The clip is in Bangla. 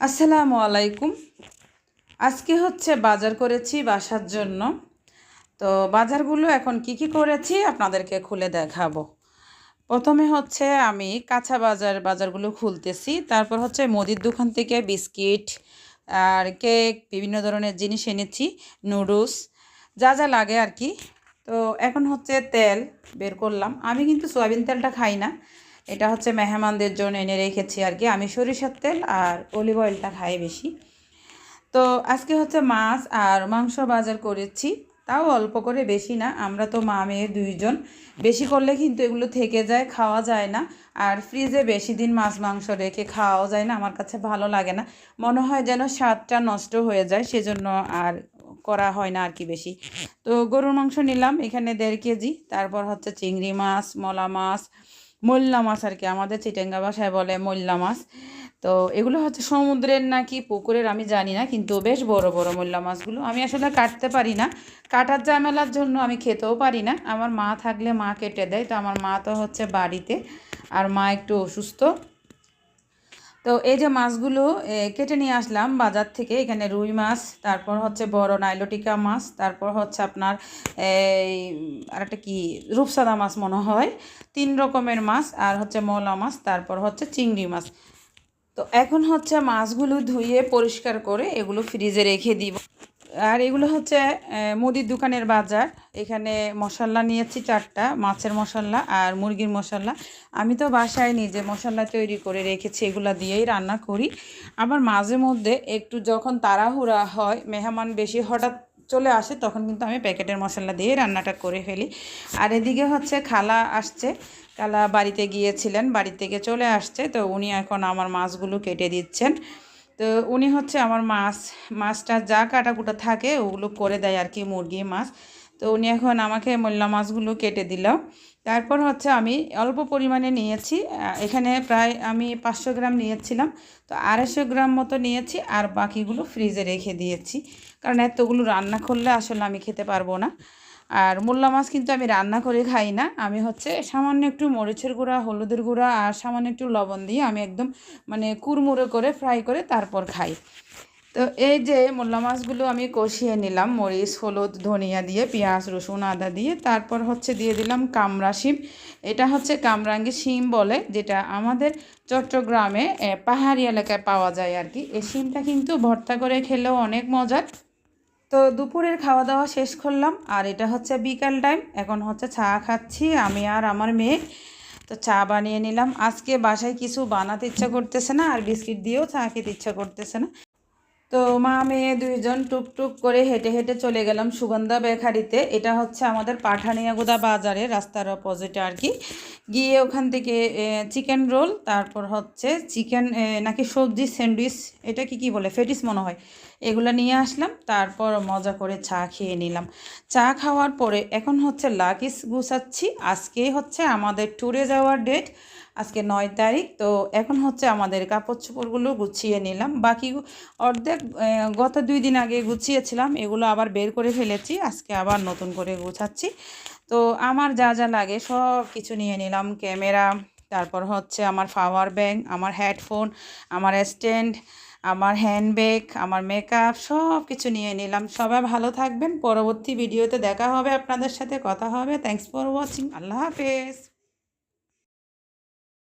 আসসালামু আলাইকুম। আজকে হচ্ছে বাজার করেছি বাসার জন্য। তো বাজারগুলো এখন কি কি করেছি আপনাদেরকে খুলে দেখাবো। প্রথমে হচ্ছে আমি কাঁচা বাজার বাজারগুলো খুলতেছি। তারপর হচ্ছে মুদির দোকান থেকে বিস্কিট আর কেক, বিভিন্ন ধরনের জিনিস এনেছি, নুডলস, যা যা লাগে আর কি। তো এখন হচ্ছে তেল বের করলাম। আমি কিন্তু সয়াবিন তেলটা খাই না। এটা হচ্ছে মেহমানদের জন্য এনে রেখেছি আর কি। আমি সরিষার তেল আর অলিভ অয়েলটা খাই বেশি। তো আজকে হচ্ছে মাছ আর মাংস বাজার করেছি। তাও অল্প করে বেশি না, আমরা তো মা মেয়ে দুইজন। বেশি করলে কিন্তু এগুলো থেকে যায়, খাওয়া যায় না। আর ফ্রিজে বেশি দিন মাছ মাংস রেখে খাওয়াও যায় না, আমার কাছে ভালো লাগে না। মনে হয় যেন স্বাদটা নষ্ট হয়ে যায়, সেজন্য আর করা হয় না আর কি বেশি। তো গরুর মাংস নিলাম, এখানে দেড় কেজি। তারপর হচ্ছে চিংড়ি মাছ, মলা মাছ মোল্লা মাছ আর কি, আমাদের চিটেঙ্গা ভাষায় বলে মোল্লা মাছ। তো এগুলো হচ্ছে সমুদ্রের নাকি পুকুরের, আমি জানি না, কিন্তু বেশ বড় বড় মোল্লা মাছগুলো। আমি আসলে কাটতে পারি না। কাটার ঝামেলার জন্য আমি খেতেও পারি না। আমার মা থাকলে মা কেটে দেয়, তো আমার মা তো হচ্ছে বাড়িতে। আর মা একটু অসুস্থ। তো এই যে মাছগুলো কেটে নিয়ে আসলাম বাজার থেকে। এখানে রুই মাছ, তারপর হচ্ছে বড় নাইলোটিকা মাছ, তারপর হচ্ছে আপনার এই আর একটা কি, রূপসাদা মাছ মনে হয়। তিন রকমের মাছ আর হচ্ছে মলা মাছ, তারপর হচ্ছে চিংড়ি মাছ। তো এখন হচ্ছে মাছগুলো ধুয়ে পরিষ্কার করে এগুলো ফ্রিজে রেখে দিব। আর এগুলো হচ্ছে মুদির দোকানের বাজার। এখানে মশলা নিয়েছি চারটা, মাছের মশলা আর মুরগির মশলা আমি তো বাসায় নিজে মশলা তৈরি করে রেখেছি, এগুলো দিয়েই রান্না করি। আবার মাঝে মধ্যে একটু যখন তাড়াহুড়া হয়, মেহমান বেশি হঠাৎ চলে আসে, তখন কিন্তু আমি প্যাকেটের মশলা দিয়ে রান্নাটা করে ফেলি। আর এদিকে হচ্ছে খালা আসছে। খালা বাড়িতে গিয়েছিলেন বাড়ি থেকে চলে আসছে। তো উনি এখন আমার মাছগুলো কেটে দিচ্ছেন। তো উনি হচ্ছে আমার মাছ মাছটা যা কাটাকুটা থাকে ওগুলো করে দেয় আর কি, মুরগি, মাছ। তো উনি এখন আমাকে মোল্লা মাছগুলো কেটে দিল। তারপর হচ্ছে আমি অল্প পরিমাণে নিয়েছি এখানে প্রায় আমি পাঁচশো গ্রাম নিয়েছিলাম। তো আড়াইশো গ্রাম মতো নিয়েছি আর বাকিগুলো ফ্রিজে রেখে দিয়েছি। কারণ এতগুলো রান্না করলে আসলে আমি খেতে পারব না। আর মোল্লা মাছ কিন্তু আমি রান্না করে খাই না। আমি হচ্ছে সামান্য একটু মরিচের গুঁড়া, হলুদের গুঁড়া আর সামান্য একটু লবণ দিয়ে আমি একদম মানে কুড়মুড়ো করে ফ্রাই করে তারপর খাই। তো এই যে মোল্লা মাছগুলো আমি কষিয়ে নিলাম, মরিচ, হলুদ, ধনিয়া দিয়ে, পেঁয়াজ, রসুন, আদা দিয়ে, তারপর হচ্ছে দিয়ে দিলাম কামরা শিম। এটা হচ্ছে কামরাঙ্গি শিম বলে, যেটা আমাদের চট্টগ্রামে পাহাড়ি এলাকায় পাওয়া যায় আর কি। এই শিমটা কিন্তু ভর্তা করে খেলেও অনেক মজার। তো দুপুরের খাওয়া দাওয়া শেষ করলাম। আর এটা হচ্ছে বিকাল টাইম এখন হচ্ছে চা খাচ্ছি আমি আর আমার মেয়ে। তো চা বানিয়ে নিলাম। আজকে বাসায় কিছু বানাতে ইচ্ছা করতেছে না, আর বিস্কিট দিয়েও চা খেতে ইচ্ছা করতেছে না। তো মা, মেয়ে দুইজন টুকটুক করে হেঁটে হেঁটে চলে গেলাম সুগন্ধা বেখারিতে। এটা হচ্ছে আমাদের পাঠানিয়াগুদা বাজারে, রাস্তার অপোজিটে আর কি। গিয়ে ওখান থেকে চিকেন রোল তারপর হচ্ছে চিকেন নাকি সবজি স্যান্ডউইচ এটা কি কি বলে? ফেটিস মনে হয়। এগুলো নিয়ে আসলাম, তারপর মজা করে চা খেয়ে নিলাম। চা খাওয়ার পরে এখন হচ্ছে লাকিস গুছাচ্ছি। আজকে হচ্ছে আমাদের ট্যুরে যাওয়ার ডেট আজকে নয় তারিখ, তো এখন হচ্ছে আমাদের কাপড় চোপড়গুলো গুছিয়ে নিলাম। বাকি অর্ধেক গত দুই দিন আগে গুছিয়েছিলাম, এগুলো আবার বের করে ফেলেছি, আজকে আবার নতুন করে গুছাচ্ছি। তো আমার যা যা লাগে সব কিছু নিয়ে নিলাম, ক্যামেরা, তারপর হচ্ছে আমার পাওয়ার ব্যাঙ্ক আমার হেডফোন আমার স্ট্যান্ড আমার হ্যান্ডব্যাগ আমার মেকআপ সব কিছু নিয়ে নিলাম। সবাই ভালো থাকবেন। পরবর্তী ভিডিওতে দেখা হবে। আপনাদের সাথে কথা হবে। থ্যাংকস ফর ওয়াচিং আল্লাহ হাফেজ।